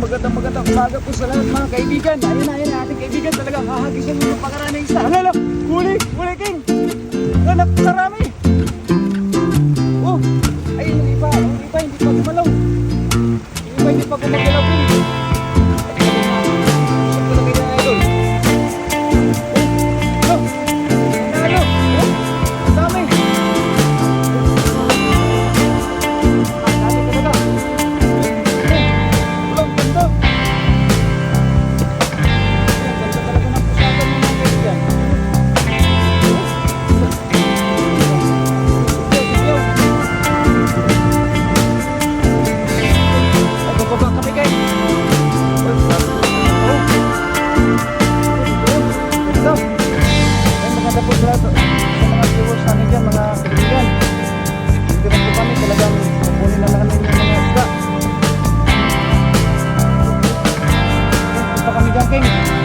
magandang magandang umaga po sa lahat mga kaibigan. Ayun na, ayun na, ating kaibigan talagang hahagisan mo yung pakaraming isda. Ano, ano, huli, huli, King. Oh, napakarami. Oh, ayun yung iba, yung iba hindi pa gumalaw. Yung iba hindi pa gumagalaw, Joaquín.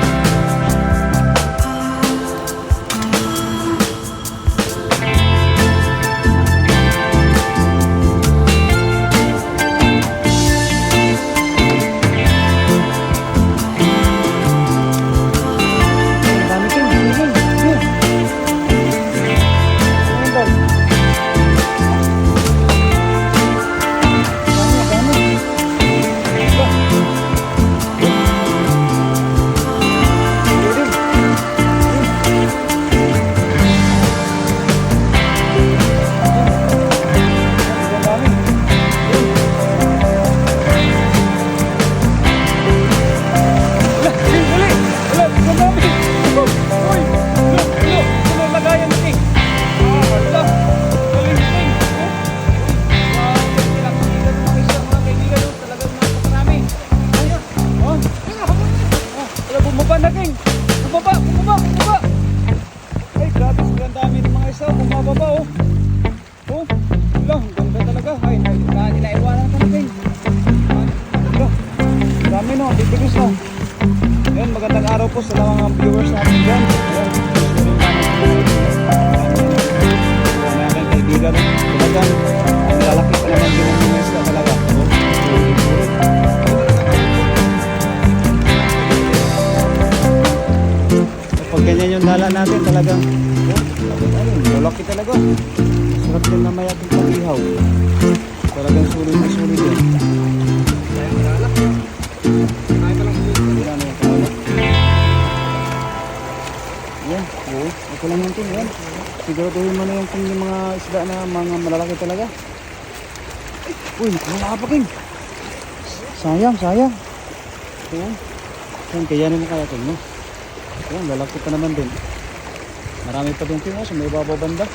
Bumaba na, King. Bumaba, bumaba, bumaba. Ay, grabe, sobrang dami ng mga isa. Bumababa, oh. Oh, wala, ang ganda talaga. Ay, na, na, inaiwanan ka na, King. Wala. Dami, no. Bibigis, no. Ayun, magandang araw po sa mga viewers natin dyan. Ayun, Ayun, namin kaibigan. Talagang, yung dala natin, talagang, oh, ayun, lalaki talaga. Sarap din na may ating pag-ihaw. Talagang sulit na sulit yun. Na. Yan, oo. Ito lang yung yan. Siguraduhin mo na yung ting yung mga isda na mga malalaki talaga. Uy, wala pa king. Sayang, sayang. Oo. Yan, kayanin mo kaya king, no? Yan, lalaki pa naman din. Marami pa oh, sa may babaw banda.